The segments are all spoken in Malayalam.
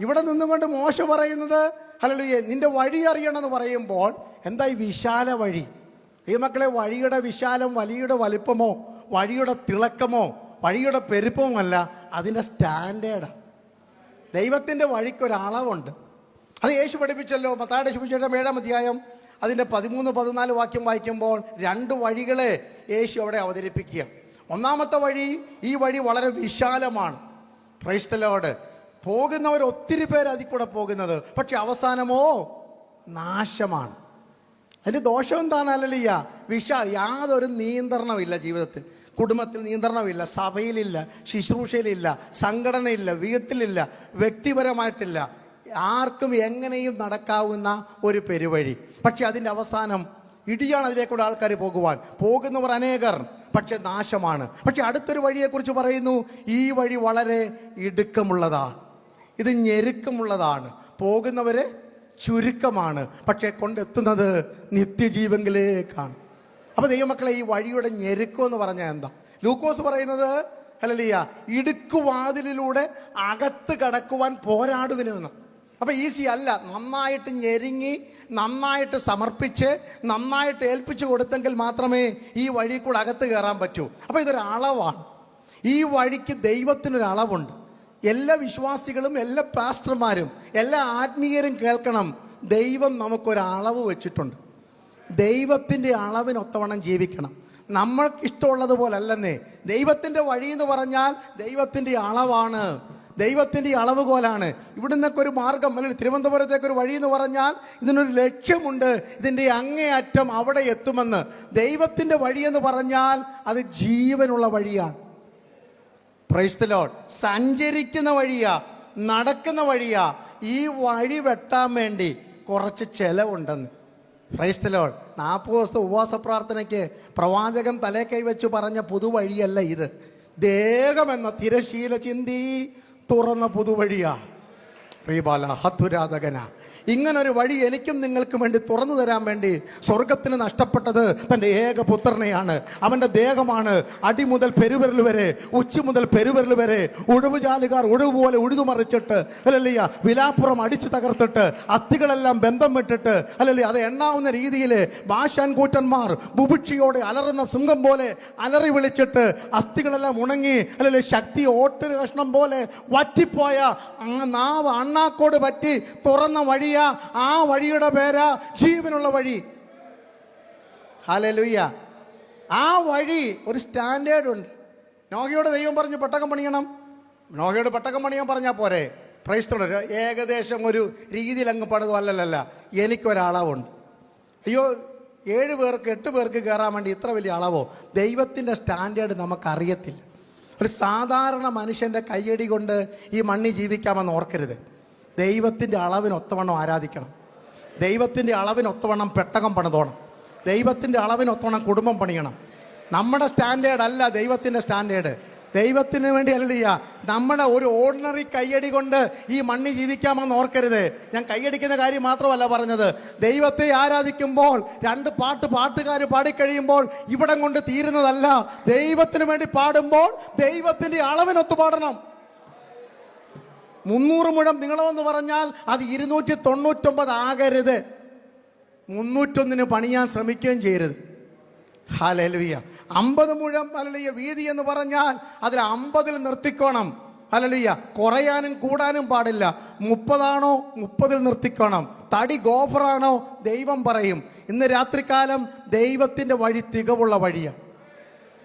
ഇവിടെ നിന്നുകൊണ്ട് മോശ പറയുന്നത് ഹല്ലേലൂയ നിന്റെ വഴി അറിയണമെന്ന് പറയുമ്പോൾ എന്താ ഈ വിശാല വഴി? ഈ മക്കളെ വഴിയുടെ വിശാലം വലിയുടെ വലിപ്പമോ വഴിയുടെ തിളക്കമോ വഴിയുടെ പെരുപ്പമോ അല്ല അതിന്റെ സ്റ്റാൻഡേർഡാണ് ദൈവത്തിന്റെ വഴിക്കൊരളവുണ്ട്. അത് യേശു പഠിപ്പിച്ചല്ലോ മത്താടെ ശുഭിശേഷം ഏഴാം അധ്യായം അതിന്റെ പതിമൂന്ന് പതിനാല് വാക്യം വായിക്കുമ്പോൾ രണ്ട് വഴികളെ യേശു അവിടെ അവതരിപ്പിക്കുക. ഒന്നാമത്തെ വഴി ഈ വഴി വളരെ വിശാലമാണ്. ക്രൈസ്തലോട് പോകുന്നവർ ഒത്തിരി പേര് അതിൽ കൂടെ പോകുന്നത്. പക്ഷെ അവസാനമോ? നാശമാണ്. അതിന്റെ ദോഷം എന്താണ്? എന്താണെന്നല്ല വിഷ യാതൊരു നിയന്ത്രണമില്ല ജീവിതത്തിൽ. കുടുംബത്തിൽ നിയന്ത്രണമില്ല സഭയിലില്ല ശുശ്രൂഷയിലില്ല സംഘടനയില്ല വീട്ടിലില്ല വ്യക്തിപരമായിട്ടില്ല. ആർക്കും എങ്ങനെയും നടക്കാവുന്ന ഒരു പെരുവഴി. പക്ഷെ അതിന്റെ അവസാനം ഇടിയാണ് അതിലേക്കൂടെ ആൾക്കാർ പോകുവാൻ. പോകുന്നവർ അനേകർ പക്ഷെ നാശമാണ്. പക്ഷെ അടുത്തൊരു വഴിയെക്കുറിച്ച് പറയുന്നു ഈ വഴി വളരെ ഇടുക്കമുള്ളതാണ്. ഇത് ഞെരുക്കമുള്ളതാണ്. പോകുന്നവരെ ചുരുക്കമാണ്. പക്ഷെ കൊണ്ടെത്തുന്നത് നിത്യജീവങ്കിലേക്കാണ്. അപ്പൊ ദൈവമക്കളെ ഈ വഴിയുടെ ഞെരുക്കം എന്ന് പറഞ്ഞാൽ എന്താ? ലൂക്കോസ് പറയുന്നത് ഹലലിയ ഇടുക്കുവാതിലിലൂടെ അകത്ത് കടക്കുവാൻ പോരാടുവിനെന്ന്. അപ്പൊ ഈസി അല്ല. നന്നായിട്ട് ഞെരുങ്ങി നന്നായിട്ട് സമർപ്പിച്ച് നന്നായിട്ട് ഏൽപ്പിച്ചു കൊടുത്തെങ്കിൽ മാത്രമേ ഈ വഴി കൂടെ അകത്ത് കയറാൻ പറ്റൂ. അപ്പൊ ഇതൊരു അളവാണ്. ഈ വഴിക്ക് ദൈവത്തിനൊരു അളവുണ്ട് എല്ലാ വിശ്വാസികളും എല്ലാ പാസ്റ്റർമാരും എല്ലാ ആത്മീയരും കേൾക്കണം. ദൈവം നമുക്കൊരളവ് വെച്ചിട്ടുണ്ട്. ദൈവത്തിന്റെ അളവിനൊത്തവണ്ണം ജീവിക്കണം. നമ്മൾക്ക് ഇഷ്ടമുള്ളതുപോലല്ലെന്നേ. ദൈവത്തിന്റെ വഴി എന്ന് പറഞ്ഞാൽ ദൈവത്തിന്റെ അളവാണ്. ദൈവത്തിന്റെ അളവുകോലാണ്. ഇവിടുന്നൊക്കെ ഒരു മാർഗം അല്ലെങ്കിൽ തിരുവനന്തപുരത്തേക്ക് ഒരു വഴി എന്ന് പറഞ്ഞാൽ ഇതിനൊരു ലക്ഷ്യമുണ്ട്. ഇതിന്റെ അങ്ങേയറ്റം അവിടെ എത്തുമെന്ന്. ദൈവത്തിന്റെ വഴി എന്ന് പറഞ്ഞാൽ അത് ജീവനുള്ള വഴിയാണ്. പ്രൈസ് ലോഡ് സഞ്ചരിക്കുന്ന വഴിയാ നടക്കുന്ന വഴിയാ ഈ വഴി വെട്ടാൻ വേണ്ടി കുറച്ച് ചെലവുണ്ടെന്ന്. പ്രൈസ് ലോഡ് നാൽപ്പത് ദിവസത്തെ ഉപവാസ പ്രാർത്ഥനയ്ക്ക് പ്രവാചകൻ തലേ കൈവച്ച് പറഞ്ഞ പുതുവഴിയല്ല ഇത്. ദേഹമെന്ന തിരശീല ചിന്തി തുറന്ന പുതുവഴിയാ. ശ്രീബാല ഹത്തുരാധകന. ഇങ്ങനൊരു വഴി എനിക്കും നിങ്ങൾക്കും വേണ്ടി തുറന്നു തരാൻ വേണ്ടി സ്വർഗത്തിന് നഷ്ടപ്പെട്ടത് തന്റെ ഏക പുത്രനെയാണ് അവന്റെ ദേഹമാണ് അടി മുതൽ പെരുവിരൽ വരെ ഉച്ച മുതൽ പെരുവിരൽ വരെ. ഉഴവുചാലുകാർ ഉഴവ് പോലെ ഉഴുതു മറിച്ചിട്ട് അല്ലല്ലയ്യ വിലാപ്പുറം അടിച്ചു തകർത്തിട്ട് അസ്ഥികളെല്ലാം ബന്ധം വിട്ടിട്ട് അല്ലല്ലേ അത് എണ്ണാവുന്ന രീതിയിൽ ഭാഷാൻ കൂറ്റന്മാർ ബുഭുക്ഷിയോടെ അലറുന്ന സിംഹം പോലെ അലറി വിളിച്ചിട്ട് അസ്ഥികളെല്ലാം ഉണങ്ങി അല്ലല്ലേ ശക്തി ഓട്ടൊരു കഷ്ണം പോലെ വറ്റിപ്പോയ നാവ് അണ്ണാക്കോട് പറ്റി തുറന്ന വഴിയാ ആ വഴിയുടെ പേരാ ജീവനുള്ള വഴി. ഹലലുയ്യ ആ വഴി ഒരു സ്റ്റാൻഡേർഡ് ഉണ്ട്. നോഹയോട് ദൈവം പറഞ്ഞു പെട്ടകം പണിയണം. നോഹയോട് പെട്ടകം പണിയാൻ പറഞ്ഞാൽ പോരെ. പ്രൈസ് തുടരുക ഏകദേശം ഒരു രീതിയിൽ അങ്ങ് പണിതും. അല്ലല്ലല്ല എനിക്കൊരളവുണ്ട്. അയ്യോ ഏഴ് പേർക്ക് എട്ട് പേർക്ക് കയറാൻ വേണ്ടി ഇത്ര വലിയ അളവോ? ദൈവത്തിന്റെ സ്റ്റാൻഡേർഡ് നമുക്കറിയത്തില്ല. ഒരു സാധാരണ മനുഷ്യന്റെ കയ്യടി കൊണ്ട് ഈ മണ്ണി ജീവിക്കാമെന്ന് ഓർക്കരുത്. ദൈവത്തിന്റെ അളവിനൊത്തവണ്ണം ആരാധിക്കണം. ദൈവത്തിന്റെ അളവിനൊത്തവണ്ണം പെട്ടകം പണിതോണം. ദൈവത്തിന്റെ അളവിനൊത്തവണ്ണം കുടുംബം പണിയണം. നമ്മുടെ സ്റ്റാൻഡേർഡ് അല്ല ദൈവത്തിന്റെ സ്റ്റാൻഡേർഡ്. ദൈവത്തിന് വേണ്ടി അല്ലയ്യ നമ്മുടെ ഒരു ഓർഡിനറി കയ്യടി കൊണ്ട് ഈ മണ്ണി ജീവിക്കാമെന്ന് ഓർക്കരുത്. ഞാൻ കൈയടിക്കുന്ന കാര്യം മാത്രമല്ല പറഞ്ഞത്. ദൈവത്തെ ആരാധിക്കുമ്പോൾ രണ്ട് പാട്ട് പാട്ടുകാർ പാടിക്കഴിയുമ്പോൾ ഇവിടം കൊണ്ട് തീരുന്നതല്ല. ദൈവത്തിന് വേണ്ടി പാടുമ്പോൾ ദൈവത്തിന്റെ അളവിനൊത്ത് പാടണം മുന്നൂറ് മുഴം നീളമെന്ന് പറഞ്ഞാൽ അത് ഇരുന്നൂറ്റി തൊണ്ണൂറ്റൊമ്പത് ആകരുത്. മുന്നൂറ്റൊന്നിന് പണിയാൻ ശ്രമിക്കുകയും ചെയ്യരുത്. ഹാലലുയ്യ അമ്പത് മുഴം അലലിയ വീതി എന്ന് പറഞ്ഞാൽ അതിൽ അമ്പതിൽ നിർത്തിക്കോണം. അലലിയ കുറയാനും കൂടാനും പാടില്ല. മുപ്പതാണോ? മുപ്പതിൽ നിർത്തിക്കോണം. തടി ഗോഫറാണോ? ദൈവം പറയും. ഇന്ന് രാത്രികാലം ദൈവത്തിന്റെ വഴി തികവുള്ള വഴിയാണ്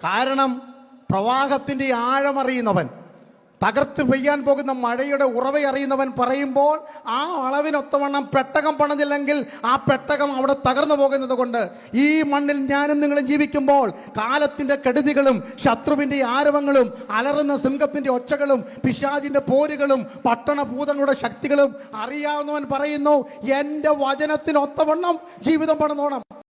കാരണം പ്രവാഹത്തിന്റെ ആഴമറിയുന്നവൻ. തകർത്ത് പെയ്യാൻ പോകുന്ന മഴയുടെ ഉറവയറിയുന്നവൻ പറയുമ്പോൾ ആ അളവിനൊത്തവണ്ണം പെട്ടകം പണിതില്ലെങ്കിൽ ആ പെട്ടകം അവിടെ തകർന്നു പോകുന്നത് കൊണ്ട് ഈ മണ്ണിൽ ഞാനും നിങ്ങളും ജീവിക്കുമ്പോൾ കാലത്തിന്റെ കെടുതികളും ശത്രുവിന്റെ ആരവങ്ങളും അലറുന്ന സിംഹത്തിന്റെ ഒച്ചകളും പിശാജിന്റെ പോരുകളും പട്ടണഭൂതങ്ങളുടെ ശക്തികളും അറിയാവുന്നവൻ പറയുന്നു എന്റെ വചനത്തിനൊത്തവണ്ണം ജീവിതം പണിതോണം